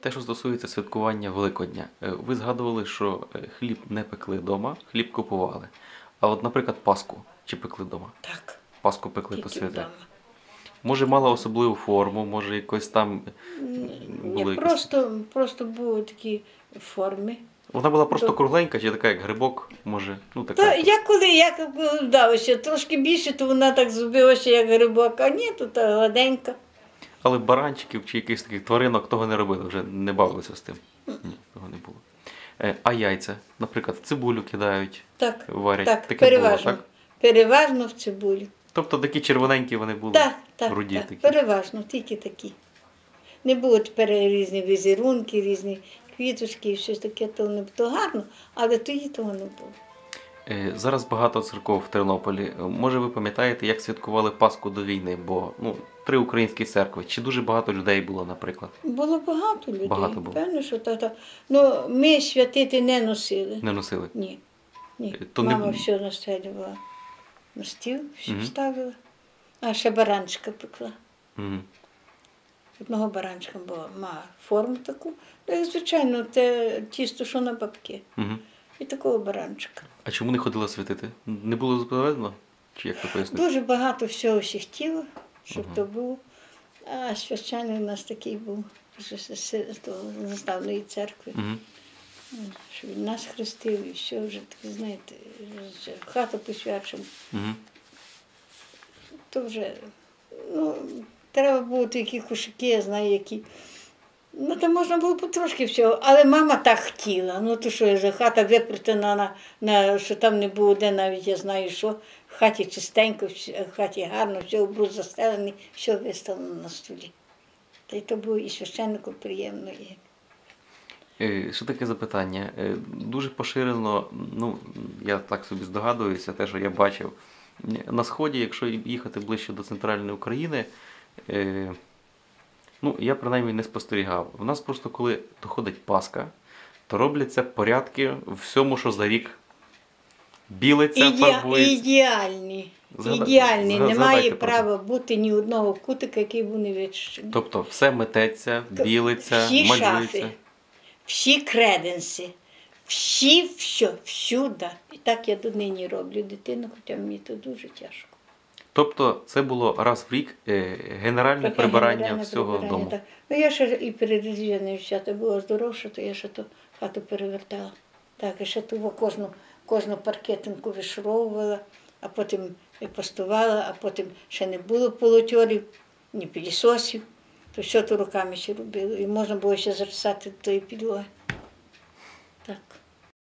Те, що стосується святкування Великодня, Е, ви згадували, що е, хліб не пекли вдома, хліб купували. А от, наприклад, Пасху чи пекли вдома? Так, Пасху пекли посвяти. вдома. Може, мала особливу форму, може, якось там. Ні, були якісь- просто, просто були такі форми. Вона була просто То- кругленька, чи така, як грибок, може, ну така. Та я коли як вдалося, трошки більше, то вона так зробилася, як грибок, а ні, то та гладенька. Але баранчиків чи якихось таких тваринок того не робили, вже не бавилися з тим. Ні, того не було. Е, А яйця, наприклад, цибулю кидають, Так, варять. так, Таке переважно. було, так? Переважно в цибулю. Тобто такі червоненькі вони були. Так, так, руді так, такі. переважно, тільки такі. Не було тепер різні візерунки, різні квіточки і щось таке, то не то гарно, але тоді того не було. Е, Зараз багато церков в Тернополі. Е, Може, ви пам'ятаєте, як святкували Пасху до війни? Бо ну, три українські церкви. Чи дуже багато людей було, наприклад? Було багато людей. Багато було. Певно, що та, та. Ну, ми святити не носили. Не носили? Ні. Ні. Е, то Мама б- все настелювала на стіл, все Мгм. ставила. А ще баранчика пекла. Мгм. Одного баранчика була мала форму таку. Ну, звичайно, те тісто, що на бабки. Мгм. І такого баранчика. А чому не ходила святити? Не було заведено? Чи як пояснити? Дуже багато всього всіх хотіло, щоб Ага. то було. А священник у нас такий був з- наставної церкви, Мгм. що він нас хрестив і все вже таке, знаєте, вже хату посвячив. Мгм. То вже ну, треба було такі кошики, я знаю, які. Ну, там можна було потрошки всього, але мама так хотіла. Ну, то що вже хата випротена, на, на, що там не було де навіть я знаю, що в хаті чистенько, в хаті гарно, все обруз застелений, все виставлено на столі. Та й то було і священнику приємно. І... Е, Ще таке запитання. Е, Дуже поширено, ну я так собі здогадуюся, те, що я бачив. На сході, якщо їхати ближче до центральної України, е, ну я принаймні не спостерігав. У нас просто коли доходить Пасха, то робляться порядки в всьому, що за рік білиться, Іде... фарбується. Ідеальні. Згада- Ідеальні. зга- Немає згадайте про права бути ні одного кутика, який був не вичищений. Тобто все мететься, білиться, всі малюється. шафи, всі креденси, всі, все, всюди. І так я донині роблю дитину, хоча мені то дуже тяжко. Тобто це було раз в рік е, генеральне Таке прибирання генеральне всього прибирання, дому. так. Ну я ще і перед різдвяною свято була здоровша, то я ще ту хату перевертала. Так, і ще ту кожну, кожну паркетинку вишуровувала, а потім і постувала, а потім ще не було полотьорів, ні пілісосів. То все то руками ще робили. І можна було ще зачесати до тої підлоги. Так.